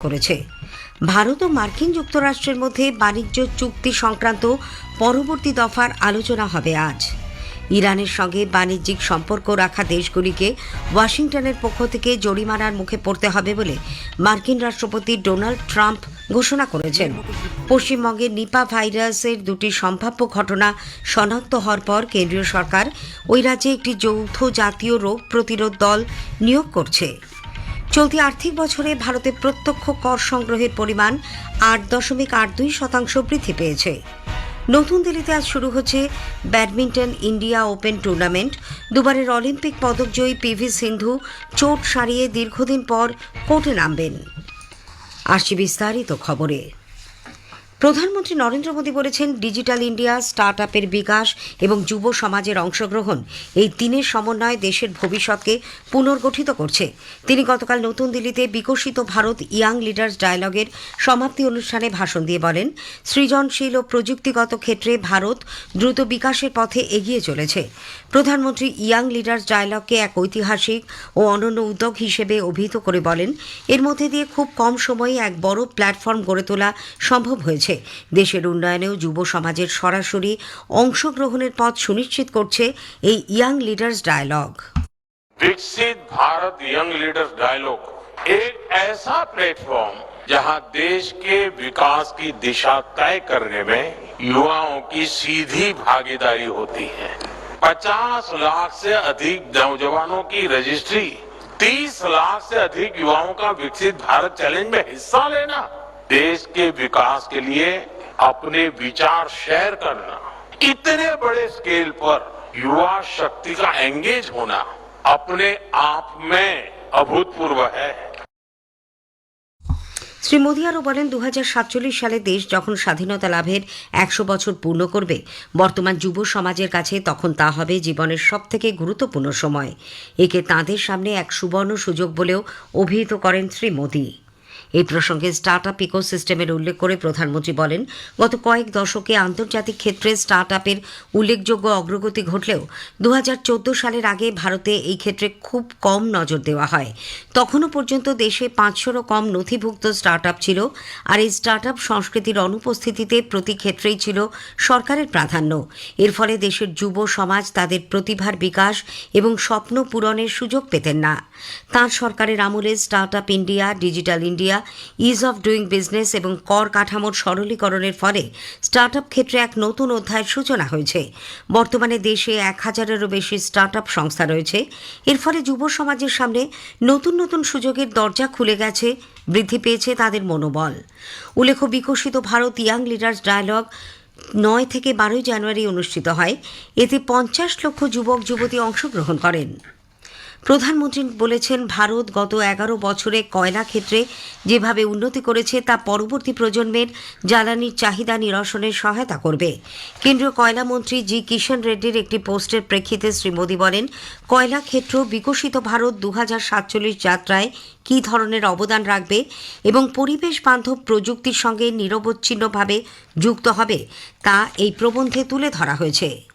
করেছে। ভারত ও মার্কিন যুক্তরাষ্ট্রের মধ্যে বাণিজ্য চুক্তি সংক্রান্ত পরবর্তী দফার আলোচনা হবে আজ। ইরানের সঙ্গে বাণিজ্যিক সম্পর্ক রাখা দেশগুলিকে ওয়াশিংটনের পক্ষ থেকে জরিমানার মুখে পড়তে হবে বলে মার্কিন রাষ্ট্রপতি ডোনাল্ড ট্রাম্প ঘোষণা করেছেন। পশ্চিমবঙ্গে নিপা ভাইরাসের দুটি সম্ভাব্য ঘটনা শনাক্ত হওয়ার পর কেন্দ্রীয় সরকার ওই রাজ্যে একটি যৌথ জাতীয় রোগ প্রতিরোধ দল নিয়োগ করছে। চলতি আর্থিক বছরে ভারতে প্রত্যক্ষ কর সংগ্রহের পরিমাণ আট দশমিক আট দুই শতাংশ বৃদ্ধি পেয়েছে। নতুন দিল্লিতে আজ শুরু হচ্ছে ব্যাডমিন্টন ইন্ডিয়া ওপেন টুর্নামেন্ট। দুবারের অলিম্পিক পদকজয়ী পিভি সিন্ধু চোট সারিয়ে দীর্ঘদিন পর কোর্টে নামবেন। আসছি বিস্তারিত খবরে। প্রধানমন্ত্রী নরেন্দ্র মোদী বলেছেন, ডিজিটাল ইন্ডিয়া স্টার্ট আপের বিকাশ এবং যুব সমাজের অংশগ্রহণ এই তিনের সমন্বয় দেশের ভবিষ্যৎকে পুনর্গঠিত করছে। তিনি গতকাল নতুন দিল্লিতে বিকশিত ভারত ইয়াং লিডার্স ডায়ালগের সমাপ্তি অনুষ্ঠানে ভাষণ দিয়ে বলেন, সৃজনশীল ও প্রযুক্তিগত ক্ষেত্রে ভারত দ্রুত বিকাশের পথে এগিয়ে চলেছে। প্রধানমন্ত্রী ইয়াং লিডার্স ডায়ালগকে এক ঐতিহাসিক ও অনন্য উদ্যোগ হিসেবে অভিহিত করে বলেন, এর মধ্যে দিয়ে খুব কম সময়ে এক বড় প্ল্যাটফর্ম গড়ে তোলা সম্ভব হয়েছে। দেশের উন্নয়নেও যুব সমাজের সরাসরি অংশগ্রহণের পথ সুনিশ্চিত করছে এই ইয়াং লিডার্স ডায়ালগ विकसित भारत यंग लीडर्स डायलॉग एक ऐसा प्लेटफॉर्म जहां देश के विकास की दिशा तय करने में युवाओं की सीधी भागीदारी होती है 50 लाख से अधिक नौजवानों की रजिस्ट्री 30 लाख से अधिक युवाओं का विकसित भारत चैलेंज में हिस्सा लेना देश के विकास के लिए अपने विचार शेयर करना इतने बड़े स्केल पर युवा शक्ति का एंगेज होना अपने आप में अभूतपूर्व है শ্রী মোদী আরও বলেন দু সালে দেশ যখন স্বাধীনতা লাভের একশো বছর পূর্ণ করবে বর্তমান যুব সমাজের কাছে তখন তা হবে জীবনের সবথেকে গুরুত্বপূর্ণ সময় একে তাঁদের সামনে এক সুবর্ণ সুযোগ বলেও অভিহিত করেন শ্রী মোদী এই প্রসঙ্গে স্টার্ট আপ ইকোসিস্টেমের উল্লেখ করে প্রধানমন্ত্রী বলেন, গত কয়েক দশকে আন্তর্জাতিক ক্ষেত্রে স্টার্ট আপের উল্লেখযোগ্য অগ্রগতি ঘটলেও দু হাজার চোদ্দ সালের আগে ভারতে এই ক্ষেত্রে খুব কম নজর দেওয়া হয়। তখনও পর্যন্ত দেশে পাঁচশোরও কম নথিভুক্ত স্টার্ট আপ ছিল আর এই স্টার্ট আপ সংস্কৃতির অনুপস্থিতিতে প্রতি ক্ষেত্রেই ছিল সরকারের প্রাধান্য। এর ফলে দেশের যুব সমাজ তাদের প্রতিভার বিকাশ এবং স্বপ্ন পূরণের সুযোগ পেতেন না। তাঁর সরকারের আমলে start up India digital India ease of doing business এবং কর কাঠামোর সরলীকরণের ফলে স্টার্ট আপ ক্ষেত্রে এক নতুন অধ্যায়ের সূচনা হয়েছে। বর্তমানে দেশে এক হাজারেরও বেশি স্টার্ট আপ সংস্থা রয়েছে। এর ফলে যুব সমাজের সামনে নতুন নতুন সুযোগের দরজা খুলে গেছে, বৃদ্ধি পেয়েছে তাদের মনোবল। উল্লেখ্য, বিকশিত ভারত ইয়াং লিডার্স ডায়ালগ নয় থেকে বারোই জানুয়ারি অনুষ্ঠিত হয়। এতে পঞ্চাশ লক্ষ যুবক, যুবতী অংশগ্রহণ করেন। প্রধানমন্ত্রী বলেছেন, ভারত গত এগারো বছরে কয়লা ক্ষেত্রে যেভাবে উন্নতি করেছে, তা পরবর্তী প্রজন্মের জ্বালানির চাহিদা নিরসনে সহায়তা করবে। কেন্দ্রীয় কয়লা মন্ত্রী জি কিষণ রেড্ডির একটি পোস্টের প্রেক্ষিতে শ্রী মোদী বলেন, কয়লা ক্ষেত্র বিকশিত ভারত দু যাত্রায় কী ধরনের অবদান রাখবে এবং পরিবেশ বান্ধব প্রযুক্তির সঙ্গে নিরবচ্ছিন্নভাবে যুক্ত হবে, তা এই প্রবন্ধে তুলে ধরা হয়েছে।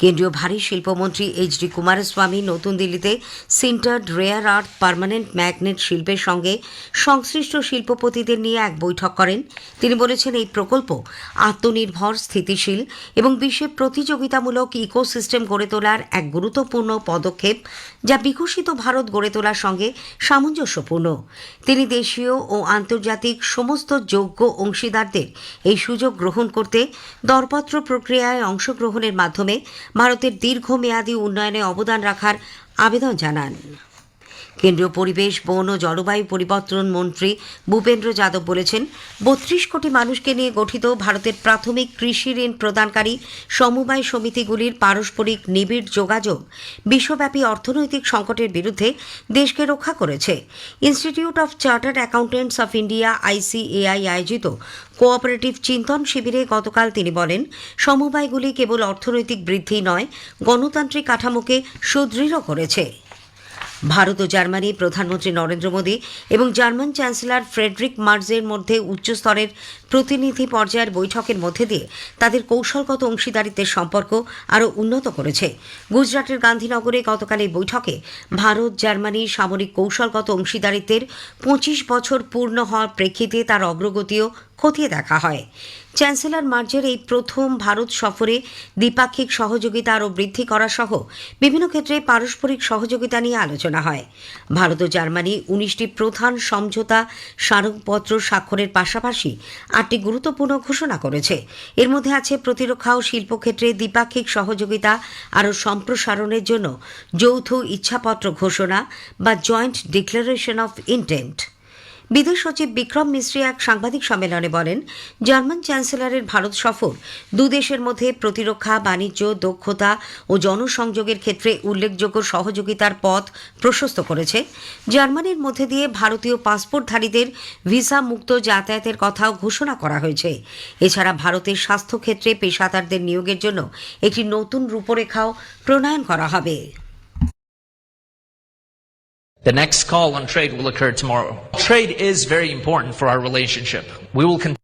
কেন্দ্রীয় ভারী শিল্পমন্ত্রী এইচ ডি কুমারস্বামী নতুন দিল্লিতে sintered rare earth permanent magnet শিল্পের সঙ্গে সংশ্লিষ্ট শিল্পপতিদের নিয়ে এক বৈঠক করেন। তিনি বলেছেন, এই প্রকল্প আত্মনির্ভর, স্থিতিশীল এবং বিশ্বে প্রতিযোগিতামূলক ইকোসিস্টেম গড়ে তোলার এক গুরুত্বপূর্ণ পদক্ষেপ, যা বিকশিত ভারত গড়ে তোলার সঙ্গে সামঞ্জস্যপূর্ণ। তিনি দেশীয় ও আন্তর্জাতিক সমস্ত যোগ্য অংশীদারদের এই সুযোগ গ্রহণ করতে দরপত্র প্রক্রিয়ায় অংশগ্রহণের মাধ্যমে ভারতের দীর্ঘমেয়াদী উন্নয়নে অবদান রাখার আবেদন জানান। কেন্দ্রীয় পরিবেশ, বন ও জলবায়ু পরিবর্তন মন্ত্রী ভূপেন্দ্র যাদব বলেছেন, বত্রিশ কোটি মানুষকে নিয়ে গঠিত ভারতের প্রাথমিক কৃষি ঋণ প্রদানকারী সমবায় সমিতিগুলির পারস্পরিক নিবিড় যোগাযোগ বিশ্বব্যাপী অর্থনৈতিক সংকটের বিরুদ্ধে দেশকে রক্ষা করেছে। Institute of chartered accountants of India, ICAI আয়োজিত কোঅপারেটিভ চিন্তন শিবিরে গতকাল তিনি বলেন, সমবায়গুলি কেবল অর্থনৈতিক বৃদ্ধি নয়, গণতান্ত্রিক কাঠামোকে সুদৃঢ় করেছে। ভারত ও জার্মানি, প্রধানমন্ত্রী নরেন্দ্র মোদী এবং জার্মান চ্যান্সেলর ফ্রেডরিক মার্জের মধ্যে উচ্চস্তরের প্রতিনিধি পর্যায়ের বৈঠকের মধ্যে দিয়ে তাদের কৌশলগত অংশীদারিত্বের সম্পর্ক আরও উন্নত করেছে। গুজরাটের গান্ধীনগরে গতকাল এই বৈঠকে ভারত, জার্মানি সামরিক কৌশলগত অংশীদারিত্বের পঁচিশ বছর পূর্ণ হওয়ার প্রেক্ষিতে তার অগ্রগতিও খতিয়ে দেখা হয়। চ্যান্সেলর মার্জের এই প্রথম ভারত সফরে দ্বিপাক্ষিক সহযোগিতা আরও বৃদ্ধি করা সহ বিভিন্ন ক্ষেত্রে পারস্পরিক সহযোগিতা নিয়ে আলোচনা হয়। ভারত ও জার্মানি উনিশটি প্রধান সমঝোতা স্মারকপত্র স্বাক্ষরের পাশাপাশি আটটি গুরুত্বপূর্ণ ঘোষণা করেছে। এর মধ্যে আছে প্রতিরক্ষা ও শিল্পক্ষেত্রে দ্বিপাক্ষিক সহযোগিতা আরও সম্প্রসারণের জন্য যৌথ ইচ্ছাপত্র ঘোষণা বা জয়েন্ট ডিক্লারেশন অফ ইন্টেন্ট। বিদেশ সচিব বিক্রম মিশ্রি এক সাংবাদিক সম্মেলনে বলেন, জার্মান চ্যান্সেলরের ভারত সফর দু দেশের মধ্যে প্রতিরক্ষা, বাণিজ্য, দক্ষতা ও জনসংযোগের ক্ষেত্রে উল্লেখযোগ্য সহযোগিতার পথ প্রশস্ত করেছে। জার্মানির মধ্যে দিয়ে ভারতীয় পাসপোর্টধারীদের ভিসা মুক্ত যাতায়াতের কথাও ঘোষণা করা হয়েছে। এছাড়া ভারতের স্বাস্থ্যক্ষেত্রে পেশাদারদের নিয়োগের জন্য একটি নতুন রূপরেখাও প্রণয়ন করা হবে। The next call on trade will occur tomorrow. Trade is very important for our relationship. We will continue.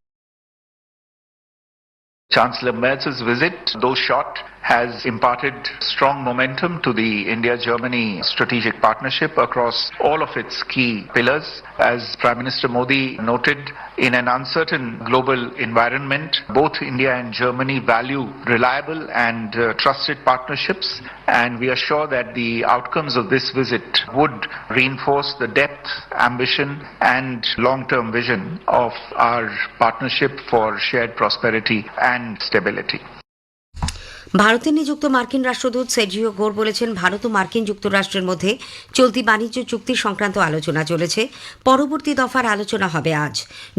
Chancellor Merz's visit, though short, has imparted strong momentum to the India-Germany strategic partnership across all of its key pillars. As Prime Minister Modi noted, in an uncertain global environment, both India and Germany value reliable and uh, trusted partnerships, and we are sure that the outcomes of this visit would reinforce the depth, ambition, and long-term vision of our partnership for shared prosperity and stability. ভারতে নিযুক্ত মার্কিন রাষ্ট্রদূত Sergio গোর বলেছেন, ভারত ও মার্কিন যুক্তরাষ্ট্রের মধ্যে চলতি বাণিজ্য চুক্তি সংক্রান্ত আলোচনা চলেছে। পরবর্তী দফার আলোচনা হবে আজ।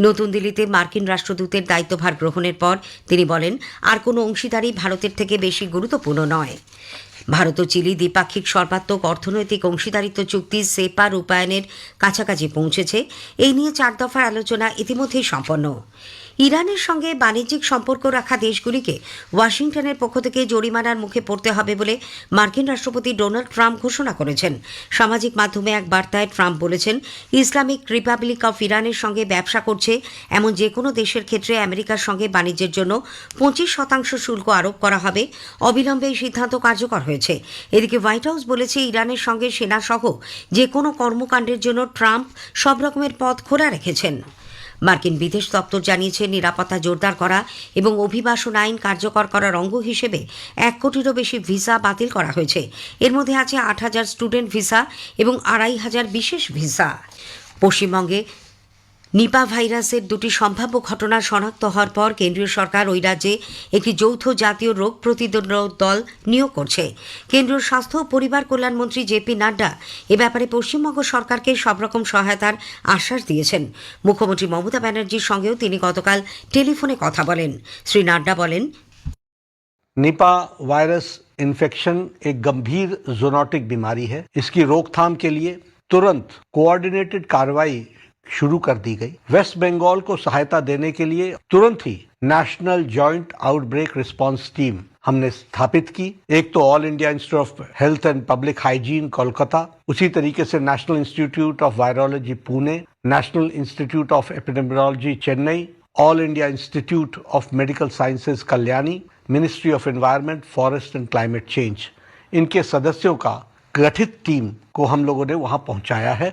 নতুন দিল্লিতে মার্কিন রাষ্ট্রদূতের দায়িত্বভার গ্রহণের পর তিনি বলেন, আর কোনো অংশীদারই ভারতের থেকে বেশি গুরুত্বপূর্ণ নয়। ভারত ও চিলি দ্বিপাক্ষিক সর্বাত্মক অর্থনৈতিক অংশীদারিত্ব চুক্তি সেপা রূপায়ণের কাছাকাছি পৌঁছেছে। এই নিয়ে চার দফার আলোচনা ইতিমধ্যেই সম্পন্ন। ইরানের সঙ্গে বাণিজ্যিক সম্পর্ক রাখা দেশগুলিকে ওয়াশিংটনের পক্ষ থেকে জরিমানার মুখে পড়তে হবে বলে মার্কিন রাষ্ট্রপতি ডোনাল্ড ট্রাম্প ঘোষণা করেছেন। সামাজিক মাধ্যমে এক বার্তায় ট্রাম্প বলেছেন, ইসলামিক রিপাবলিক অফ ইরানের সঙ্গে ব্যবসা করছে এমন যে কোনো দেশের ক্ষেত্রে আমেরিকার সঙ্গে বাণিজ্যের জন্য পঁচিশ শতাংশ শুল্ক আরোপ করা হবে। অবিলম্বে এই সিদ্ধান্ত কার্যকর হয়েছে। এদিকে হোয়াইট হাউস বলেছে, ইরানের সঙ্গে সেনাসহ যে কোনো কর্মকাণ্ডের জন্য ট্রাম্প সব রকমের পথ খোলা রেখেছেন। মার্কিন বিদেশ দপ্তর জানিয়েছে নিরাপত্তা জোরদার করা এবং অভিবাসন আইন কার্যকর করার অঙ্গ হিসেবে এক কোটিরও বেশি ভিসা বাতিল করা হয়েছে। এর মধ্যে আছে আট হাজার স্টুডেন্ট ভিসা এবং আড়াই হাজার বিশেষ ভিসা। পশ্চিমবঙ্গে নিপা ভাইরাসের দুটি সম্ভাব্য ঘটনা শনাক্ত হওয়ার পর কেন্দ্রীয় সরকার ওই রাজ্যে একটি যৌথ জাতীয় রোগ প্রতিরোধক দল নিয়োগ করছে কেন্দ্রীয় স্বাস্থ্য ও পরিবার কল্যাণমন্ত্রী জেপি নাড্ডা এ ব্যাপারে পশ্চিমবঙ্গ সরকারকে সব রকম সহায়তার আশ্বাস দিয়েছেন মুখ্যমন্ত্রী মমতা ব্যানার্জির সঙ্গেও তিনি গতকাল টেলিফোনে কথা বলেন শ্রী নাড্ডা বলেন निपा वायरस इन्फेक्शन एक गंभीर जोनोटिक बीमारी है इसकी रोकथाम के लिए तुरंत कोऑर्डिनेटेड कार्रवाई शुरू कर दी गई। वेस्ट बंगाल को सहायता देने के लिए तुरंत ही national joint outbreak response team हमने स्थापित की। एक तो all India institute of health and public hygiene Kolkata, उसी तरीके से national institute of virology Pune, national institute of epidemiology Chennai, all India institute of medical sciences Kalyani, ministry of environment forest and climate change. इनके सदस्यों का गठित team को हम लोगों ने वहाँ पहुँचाया है।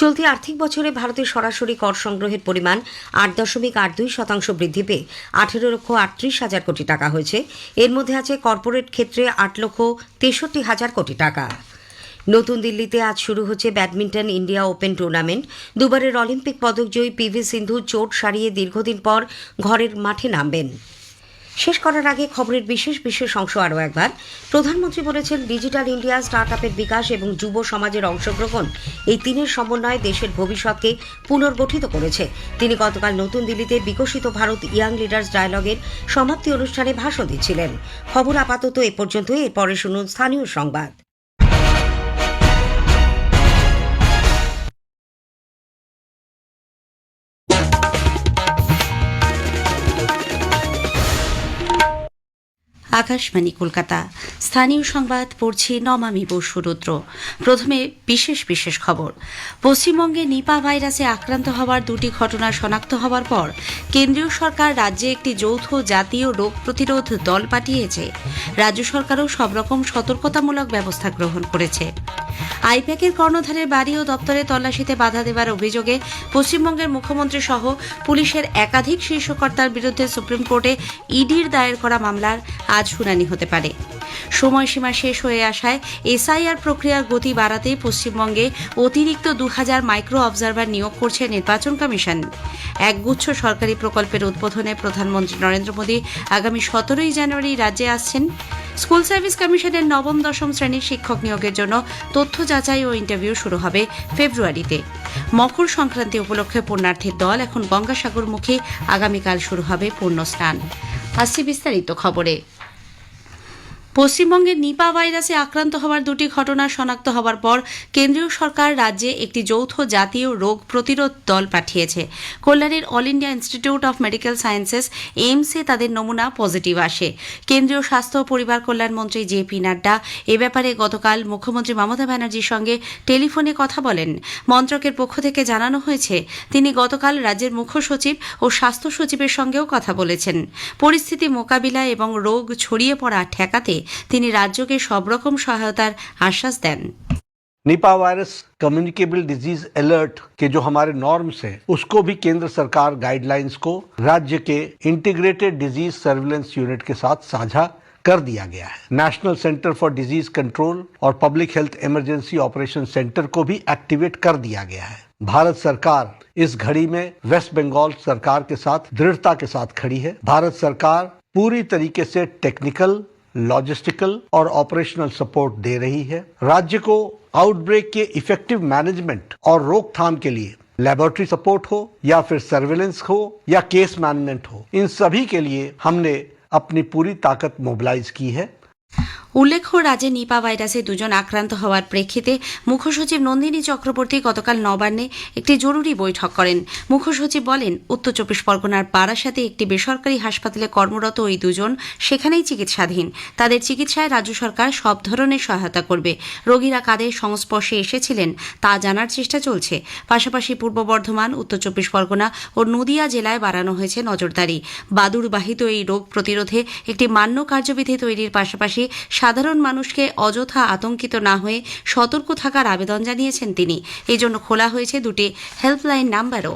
চলতি আর্থিক বছরে ভারতের সরাসরি কর সংগ্রহের পরিমাণ আট দশমিক আট দুই শতাংশ বৃদ্ধি পেয়ে আঠেরো লক্ষ আটত্রিশ হাজার কোটি টাকা হয়েছে। এর মধ্যে আছে কর্পোরেট ক্ষেত্রে আট লক্ষ তেষট্টি হাজার কোটি টাকা। নতুন দিল্লিতে আজ শুরু হচ্ছে ব্যাডমিন্টন ইন্ডিয়া ওপেন টুর্নামেন্ট। দুবারের অলিম্পিক পদকজয়ী পিভি সিন্ধু চোট সারিয়ে দীর্ঘদিন পর ঘরের মাঠে নামবেন। শেষ করার আগে খবরের বিশেষ বিশেষ অংশ আরও একবার। প্রধানমন্ত্রী বলেছেন, ডিজিটাল ইন্ডিয়া স্টার্ট আপের বিকাশ এবং যুব সমাজের অংশগ্রহণ এই তিনের সমন্বয়ে দেশের ভবিষ্যৎকে পুনর্গঠিত করেছে। তিনি গতকাল নতুন দিল্লিতে বিকশিত ভারত ইয়াং লিডার্স ডায়ালগের সমাপ্তি অনুষ্ঠানে ভাষণ দিচ্ছিলেন। খবর আপাতত এ পর্যন্ত এরপরে শুনুন স্থানীয় সংবাদ। আকাশবাণী, কলকাতা। স্থানীয় সংবাদ, পড়ছি নমামি বসুরুদ্র প্রথমে বিশেষ বিশেষ খবর। পশ্চিমবঙ্গে নিপা ভাইরাসে আক্রান্ত হওয়ার দুটি ঘটনা শনাক্ত হওয়ার পর কেন্দ্রীয় সরকার রাজ্যে একটি যৌথ জাতীয় রোগ প্রতিরোধ দল পাঠিয়েছে। রাজ্য সরকারও সব রকম সতর্কতামূলক ব্যবস্থা গ্রহণ করেছে। আইপ্যাকের কর্ণধারের বাড়ি ও দপ্তরে তল্লাশিতে বাধা দেওয়ার অভিযোগে পশ্চিমবঙ্গের মুখ্যমন্ত্রী সহ পুলিশের একাধিক শীর্ষকর্তার বিরুদ্ধে সুপ্রিম কোর্টে ইডির দায়ের করা মামলার আজ শুনানি হতে পারে। সময়সীমা শেষ হয়ে আসায় এসআইআর প্রক্রিয়ার গতি বাড়াতে পশ্চিমবঙ্গে অতিরিক্ত দু হাজার মাইক্রো অবজারভার নিয়োগ করছে নির্বাচন কমিশন। একগুচ্ছ সরকারি প্রকল্পের উদ্বোধনে প্রধানমন্ত্রী নরেন্দ্র মোদী আগামী সতেরোই জানুয়ারি রাজ্যে আসছেন। স্কুল সার্ভিস কমিশনের নবম, দশম শ্রেণির শিক্ষক নিয়োগের জন্য তথ্য যাচাই ও ইন্টারভিউ শুরু হবে ফেব্রুয়ারিতে। মকর সংক্রান্তি উপলক্ষে পুণ্যার্থীর দল এখন গঙ্গাসাগরমুখী। আগামীকাল শুরু হবে পূর্ণ স্নান আসছে বিস্তারিত খবরে। পশ্চিমবঙ্গে নিপা ভাইরাসে আক্রান্ত হওয়ার দুটি ঘটনা শনাক্ত হওয়ার পর কেন্দ্রীয় সরকার রাজ্যে একটি যৌথ জাতীয় রোগ প্রতিরোধ দল পাঠিয়েছে। কল্যাণীর all India institute of medical sciences এইমসে তাদের নমুনা পজিটিভ আসে। কেন্দ্রীয় স্বাস্থ্য ও পরিবার কল্যাণ মন্ত্রী জে পি নাড্ডা এ ব্যাপারে গতকাল মুখ্যমন্ত্রী মমতা ব্যানার্জির সঙ্গে টেলিফোনে কথা বলেন। মন্ত্রকের পক্ষ থেকে জানানো হয়েছে, তিনি গতকাল রাজ্যের মুখ্য সচিব ও স্বাস্থ্য সচিবের সঙ্গেও কথা বলেছেন। পরিস্থিতি মোকাবিলা এবং রোগ ছড়িয়ে পড়া ঠেকাতে তিনি রাজ্যকে সব রকম সহায়তার আশ্বাস দেন Nipah virus communicable disease alert के जो हमारे नॉर्म्स हैं उसको भी केंद्र सरकार गाइडलाइंस को राज्य के इंटीग्रेटेड डिजीज सर्विलेंस यूनिट के साथ साझा कर दिया गया है national centre for disease control और public health emergency operation centre को भी एक्टिवेट कर दिया गया है भारत सरकार इस घड़ी में वेस्ट बंगाल सरकार के साथ दृढ़ता के साथ खड़ी है भारत सरकार पूरी तरीके से टेक्निकल लॉजिस्टिकल और ऑपरेशनल सपोर्ट दे रही है। राज्य को आउटब्रेक के इफ़ेक्टिव मैनेजमेंट और रोकथाम के लिए लेबोरेटरी सपोर्ट हो या फिर सर्वेलेंस हो या केस मैनेजमेंट हो, इन सभी के लिए हमने अपनी पूरी ताकत मोबिलाइज की है। উল্লেখ্য, রাজ্যে নিপা ভাইরাসে দুজন আক্রান্ত হওয়ার প্রেক্ষিতে মুখ্যসচিব নন্দিনী চক্রবর্তী গতকাল নবান্নে একটি জরুরি বৈঠক করেন। মুখ্যসচিব বলেন, উত্তর চব্বিশ পরগনার বারাসাতে একটি বেসরকারি হাসপাতালে কর্মরত ওই দুজন সেখানেই চিকিৎসাধীন। তাদের চিকিৎসায় রাজ্য সরকার সব ধরনের সহায়তা করবে। রোগীরা কাদের সংস্পর্শে এসেছিলেন তা জানার চেষ্টা চলছে। পাশাপাশি পূর্ব বর্ধমান, উত্তর চব্বিশ পরগনা ও নদিয়া জেলায় বাড়ানো হয়েছে নজরদারি। বাদুড়বাহিত এই রোগ প্রতিরোধে একটি মান্য কার্যবিধি তৈরির পাশাপাশি সাধারণ মানুষকে অযথা আতঙ্কিত না হয়ে সতর্ক থাকার আবেদন জানিয়েছেন তিনি। এই জন্য খোলা হয়েছে দুটি হেল্পলাইন নাম্বারও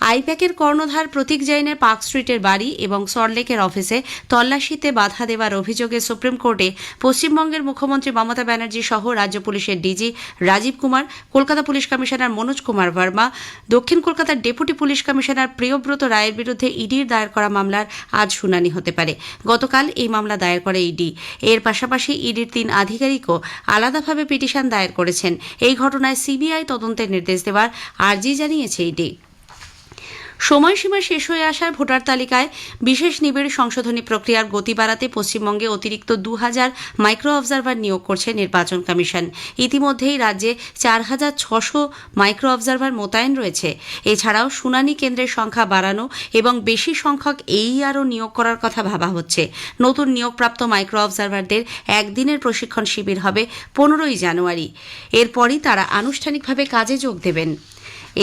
আইপ্যাকের কর্ণধার প্রতীক জৈনের পার্ক স্ট্রিটের বাড়ি এবং সল্টলেকের অফিসে তল্লাশিতে বাধা দেওয়ার অভিযোগে সুপ্রিম কোর্টে পশ্চিমবঙ্গের মুখ্যমন্ত্রী মমতা ব্যানার্জি সহ রাজ্য পুলিশের DG Rajeev Kumar, Kolkata police commissioner Manoj Kumar Verma, দক্ষিণ কলকাতার ডেপুটি পুলিশ কমিশনার প্রিয়ব্রত রায়ের বিরুদ্ধে ইডির দায়ের করা মামলার আজ শুনানি হতে পারে। গতকাল এই মামলা দায়ের করে ইডি। এর পাশাপাশি ইডির তিন আধিকারিকও আলাদাভাবে পিটিশন দায়ের করেছেন। এই ঘটনায় সিবিআই তদন্তের নির্দেশ দেওয়ার আর্জি জানিয়েছে ইডি। সময়সীমা শেষ হয়ে আসার ভোটার তালিকায় বিশেষ নিবিড় সংশোধনী প্রক্রিয়ার গতি বাড়াতে পশ্চিমবঙ্গে অতিরিক্ত দু হাজার মাইক্রো অবজারভার নিয়োগ করছে নির্বাচন কমিশন। ইতিমধ্যেই রাজ্যে চার হাজার ছশো মাইক্রো অবজারভার মোতায়েন রয়েছে। এছাড়াও শুনানি কেন্দ্রের সংখ্যা বাড়ানো এবং বেশি সংখ্যক এই আরও নিয়োগ করার কথা ভাবা হচ্ছে। নতুন নিয়োগপ্রাপ্ত মাইক্রো অবজারভারদের একদিনের প্রশিক্ষণ শিবির হবে পনেরোই জানুয়ারি। এরপরই তারা আনুষ্ঠানিকভাবে কাজে যোগ দেবেন।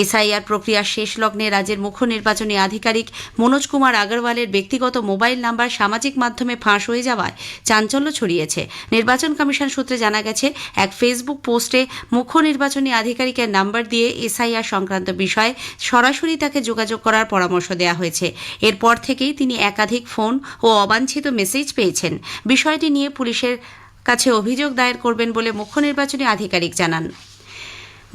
এসআইআর প্রক্রিয়া শেষ লগ্নে রাজ্যের মুখ্য নির্বাচনী আধিকারিক মনোজ কুমার আগরওয়ালের ব্যক্তিগত মোবাইল নাম্বার সামাজিক মাধ্যমে ফাঁস হয়ে যাওয়ায় চাঞ্চল্য ছড়িয়েছে। নির্বাচন কমিশন সূত্রে জানা গেছে, এক ফেসবুক পোস্টে মুখ্য নির্বাচনী আধিকারিকের নাম্বার দিয়ে এসআইআর সংক্রান্ত বিষয়ে সরাসরি তাকে যোগাযোগ করার পরামর্শ দেওয়া হয়েছে। এরপর থেকেই তিনি একাধিক ফোন ও অবাঞ্ছিত মেসেজ পেয়েছেন। বিষয়টি নিয়ে পুলিশের কাছে অভিযোগ দায়ের করবেন বলে মুখ্য নির্বাচনী আধিকারিক জানান।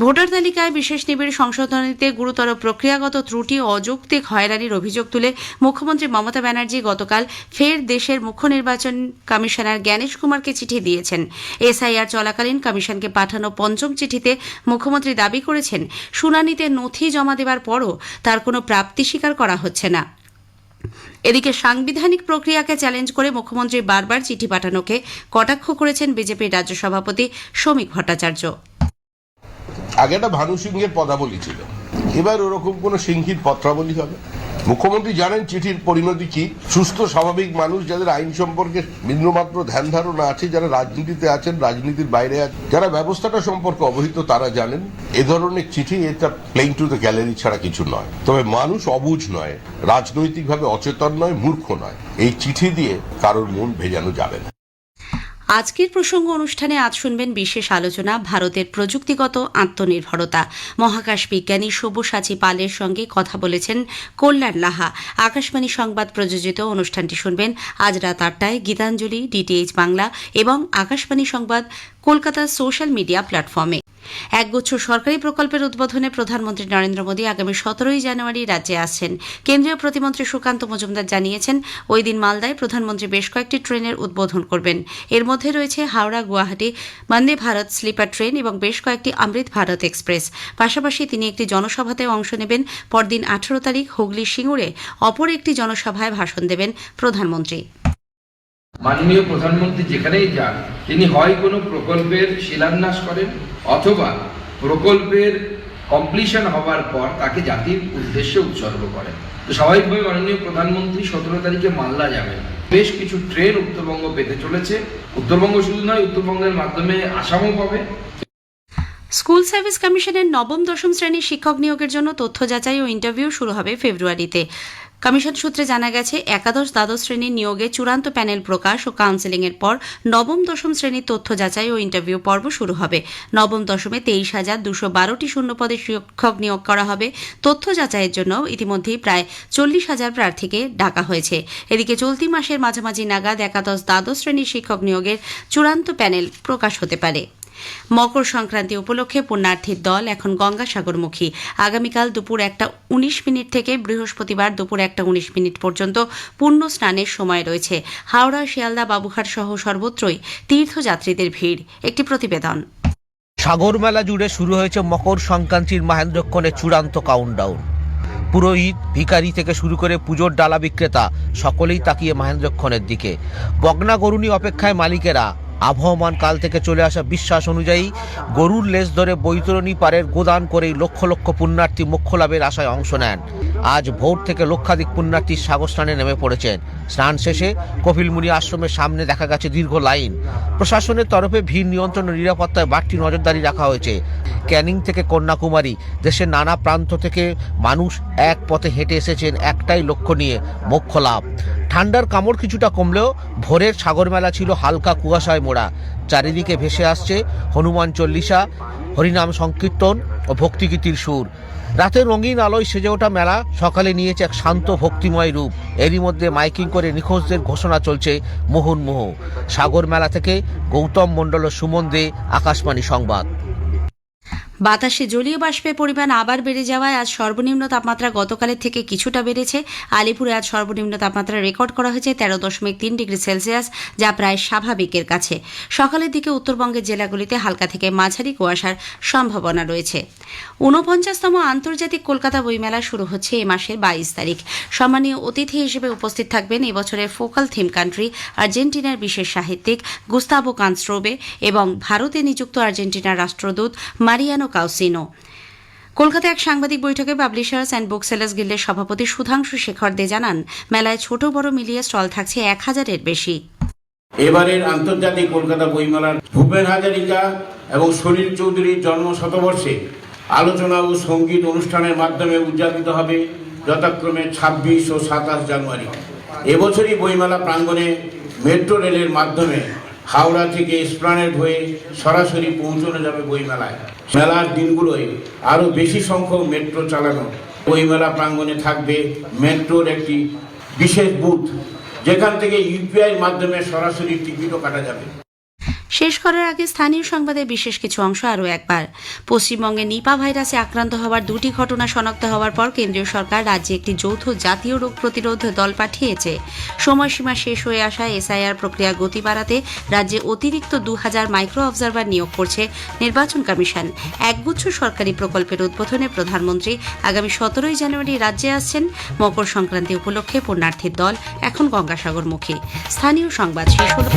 ভোটার তালিকায় বিশেষ নিবিড় সংশোধনীতে গুরুতর প্রক্রিয়াগত ত্রুটি ও অযৌক্তিক হয়রানির অভিযোগ তুলে মুখ্যমন্ত্রী মমতা ব্যানার্জি গতকাল ফের দেশের মুখ্য নির্বাচন কমিশনার জ্ঞানেশ কুমারকে চিঠি দিয়েছেন। এসআইআর চলাকালীন কমিশনকে পাঠানো পঞ্চম চিঠিতে মুখ্যমন্ত্রী দাবি করেছেন, শুনানিতে নথি জমা দেওয়ার পরও তার কোনো প্রাপ্তি স্বীকার করা হচ্ছে না। এদিকে সাংবিধানিক প্রক্রিয়াকে চ্যালেঞ্জ করে মুখ্যমন্ত্রী বারবার চিঠি পাঠানোকে কটাক্ষ করেছেন বিজেপির রাজ্য সভাপতি শ্রমিক ভট্টাচার্য। আগে একটা ভানু সিংহের পদাবলী ছিল। এবার ওরকম কোনো সিংহীর পত্রাবলী হবে। মুখ্যমন্ত্রী জানেন চিঠির পরিণতি কি? সুস্থ, স্বাভাবিক মানুষ যাদের আইন সম্পর্কে বিন্দুমাত্র ধ্যান ধারণা আছে, যারা রাজনীতিতে আছেন, রাজনীতির বাইরে আছেন, যারা ব্যবস্থাটা সম্পর্কে অবহিত তারা জানেন, এ ধরনের চিঠি এটা প্লেইং টু দ্য গ্যালারি ছাড়া কিছু নয়। তবে মানুষ অবুঝ নয়, রাজনৈতিকভাবে অচেতন নয়, মূর্খ নয়। এই চিঠি দিয়ে কারোর মন ভেজানো যাবে না। আজকের প্রসঙ্গ অনুষ্ঠানে আজ শুনবেন বিশেষ আলোচনা, ভারতের প্রযুক্তিগত আত্মনির্ভরতা। মহাকাশ বিজ্ঞানী সব্যসাচী পালের সঙ্গে কথা বলেছেন কল্যাণ লাহা। আকাশবাণী সংবাদ প্রযোজিত অনুষ্ঠানটি শুনবেন আজ রাত আটটায় গীতাঞ্জলি, ডিটিএইচ বাংলা এবং আকাশবাণী সংবাদ কলকাতার সোশ্যাল মিডিয়া প্ল্যাটফর্মে। একগুচ্ছ সরকারি প্রকল্পের উদ্বোধনে প্রধানমন্ত্রী নরেন্দ্র মোদী আগামী সতেরোই জানুয়ারি রাজ্যে আসছেন। কেন্দ্রীয় প্রতিমন্ত্রী সুকান্ত মজুমদার জানিয়েছেন, ওই দিন মালদায় প্রধানমন্ত্রী বেশ কয়েকটি ট্রেনের উদ্বোধন করবেন। এর মধ্যে রয়েছে হাওড়া, গুয়াহাটি, বন্দে ভারত স্লিপার ট্রেন এবং বেশ কয়েকটি অমৃত ভারত এক্সপ্রেস। পাশাপাশি তিনি একটি জনসভাতে অংশ নেবেন। পরদিন আঠারো তারিখ হুগলি সিঙ্গুরে অপর একটি জনসভায় ভাষণ দেবেন প্রধানমন্ত্রী। মাননীয় প্রধানমন্ত্রী যেখানেই যান, তিনি হয় কোনো প্রকল্পের শিলান্যাস করেন অথবা প্রকল্পের কমপ্লিশন হওয়ার পর তাকে জাতির উদ্দেশ্যে উৎসর্গ করেন। তো স্বাভাবিকভাবে মাননীয় প্রধানমন্ত্রী সতেরো তারিখে মাল্লা যাবেন। বেশ কিছু ট্রেন উত্তরবঙ্গ পেতে চলেছে। উত্তরবঙ্গ শুধু নয়, উত্তরবঙ্গের মাধ্যমে আসামও পাবে। স্কুল সার্ভিস কমিশনের নবম দশম শ্রেণির শিক্ষক নিয়োগের জন্য তথ্য যাচাই ও ইন্টারভিউ শুরু হবে ফেব্রুয়ারিতে। কমিশন সূত্রে জানা গেছে, একাদশ দ্বাদশ শ্রেণির নিয়োগে চূড়ান্ত প্যানেল প্রকাশ ও কাউন্সেলিং এর পর নবম, দশম শ্রেণির তথ্য যাচাই ও ইন্টারভিউ পর্ব শুরু হবে। নবম, দশমে তেইশ হাজার দুশো বারোটি শূন্যপদে শিক্ষক নিয়োগ করা হবে। তথ্য যাচাইয়ের জন্য ইতিমধ্যেই প্রায় চল্লিশ হাজার প্রার্থীকে ডাকা হয়েছে। এদিকে চলতি মাসের মাঝামাঝি নাগাদ একাদশ দ্বাদশ শ্রেণির শিক্ষক নিয়োগের চূড়ান্ত প্যানেল প্রকাশ হতে পারে। মকর সংক্রান্তি উপলক্ষে পুণ্যার্থীর দল এখন গঙ্গাসাগরমুখী। আগামীকাল দুপুর একটা উনিশ মিনিট থেকে বৃহস্পতিবার দুপুর একটা উনিশ মিনিট পর্যন্ত পূর্ণ স্নানের সময় রয়েছে। হাওড়া, শিয়ালদা, বাবুঘাট সহ সর্বত্রই তীর্থযাত্রীদের ভিড়। একটি প্রতিবেদন। সাগরমেলা জুড়ে শুরু হয়েছে মকর সংক্রান্তির মাহেন্দ্রক্ষণের চূড়ান্ত কাউন্টডাউন পুরোহিত ভিকারি থেকে শুরু করে পুজোর ডালা বিক্রেতা সকলেই তাকিয়ে মাহেন্দ্রক্ষণের দিকে। বগনা গরুনি অপেক্ষায় মালিকেরা আবহমান কাল থেকে চলে আসা বিশ্বাস অনুযায়ী গরুর লেজ ধরে বৈতরণী পারের গোদান করেই লক্ষ লক্ষ পুণ্যার্থী মোক্ষ লাভের আশায় অংশ নেন। আজ ভোর থেকে লক্ষাধিক পুণ্যার্থী সাগর স্নানে নেমে পড়েছেন। স্নান শেষে কপিলমুনি আশ্রমের সামনে দেখা গেছে দীর্ঘ লাইন। প্রশাসনের তরফে ভিড় নিয়ন্ত্রণ ও নিরাপত্তায় বাড়তি নজরদারি রাখা হয়েছে। ক্যানিং থেকে কন্যাকুমারী, দেশের নানা প্রান্ত থেকে মানুষ এক পথে হেঁটে এসেছেন একটাই লক্ষ্য নিয়ে মোক্ষ লাভ। ঠান্ডার কামড় কিছুটা কমলেও ভোরের সাগরমেলা ছিল হালকা কুয়াশায় মোড়া। চারিদিকে ভেসে আসছে হনুমান চল্লিশা, হরিনাম সংকীর্তন ও ভক্তিগীতির সুর। রাতের রঙিন আলোয় সেজে ওঠা মেলা সকালে নিয়েছে এক শান্ত ভক্তিময় রূপ। এরই মধ্যে মাইকিং করে নিখোঁজদের ঘোষণা চলছে মুহুর্মুহু সাগর মেলা থেকে গৌতম মণ্ডল সুমন দে, আকাশবাণী সংবাদ। বাতাসে জলীয় বাষ্পের পরিমাণ আবার বেড়ে যাওয়ায় আজ সর্বনিম্ন তাপমাত্রা গতকালের থেকে কিছুটা বেড়েছে। আলিপুরে আজ সর্বনিম্ন তাপমাত্রা রেকর্ড করা হয়েছে তেরো দশমিক তিন ডিগ্রি সেলসিয়াস, যা প্রায় স্বাভাবিকের কাছে। সকালের দিকে উত্তরবঙ্গের জেলাগুলিতে হালকা থেকে মাঝারি কুয়াশার সম্ভাবনা রয়েছে। ঊনপঞ্চাশতম আন্তর্জাতিক কলকাতা বইমেলা শুরু হচ্ছে এ মাসের বাইশ তারিখ। সম্মানীয় অতিথি হিসেবে উপস্থিত থাকবেন এবছরের ফোকাল থিম কান্ট্রি আর্জেন্টিনার বিশেষ সাহিত্যিক গুস্তাবো কান্সট্রোবে এবং ভারতে নিযুক্ত আর্জেন্টিনার রাষ্ট্রদূত মারিয়ানো কাউসিনো। কলকাতায় এক সাংবাদিক বৈঠকে পাবলিশার্স অ্যান্ড বুকসেলার্স গিল্ডের সভাপতি সুধাংশু শেখর দে জানান, মেলায় ছোট বড় মিলিয়ে স্টল থাকছে এক হাজারের বেশি। এবারের আন্তর্জাতিক কলকাতা বইমেলার ভূপেন হাজারিকা এবং সলিল চৌধুরীর জন্ম শতবর্ষে আলোচনা ও সংগীত অনুষ্ঠানের মাধ্যমে উদযাপিত হবে যথাক্রমে ছাব্বিশ ও সাতাশ জানুয়ারি। এবছরই বইমেলা প্রাঙ্গণে মেট্রো রেলের মাধ্যমে হাওড়া থেকে স্প্লানেড হয়ে সরাসরি পৌঁছানো যাবে বইমেলায়। মেলার দিনগুলোয় আরও বেশি সংখ্যক মেট্রো চালানো। ওই মেলা প্রাঙ্গণে থাকবে মেট্রোর একটি বিশেষ বুথ, যেখান থেকে ইউপিআইয়ের মাধ্যমে সরাসরি টিকিটও কাটা যাবে। শেষ করার আগে স্থানীয় সংবাদের বিশেষ কিছু অংশ আরও একবার। পশ্চিমবঙ্গে নিপা ভাইরাসে আক্রান্ত হওয়ার দুটি ঘটনা শনাক্ত হওয়ার পর কেন্দ্রীয় সরকার রাজ্যে একটি যৌথ জাতীয় রোগ প্রতিরোধ দল পাঠিয়েছে। সময়সীমা শেষ হয়ে আসায় এসআইআর প্রক্রিয়া গতি বাড়াতে রাজ্যে অতিরিক্ত দু হাজার মাইক্রো অবজারভার নিয়োগ করছে নির্বাচন কমিশন। একগুচ্ছ সরকারি প্রকল্পের উদ্বোধনে প্রধানমন্ত্রী আগামী সতেরোই জানুয়ারি রাজ্যে আসছেন। মকর সংক্রান্তি উপলক্ষে পুণ্যার্থীর দল এখন গঙ্গাসাগরমুখী। স্থানীয় সংবাদ শেষ হল।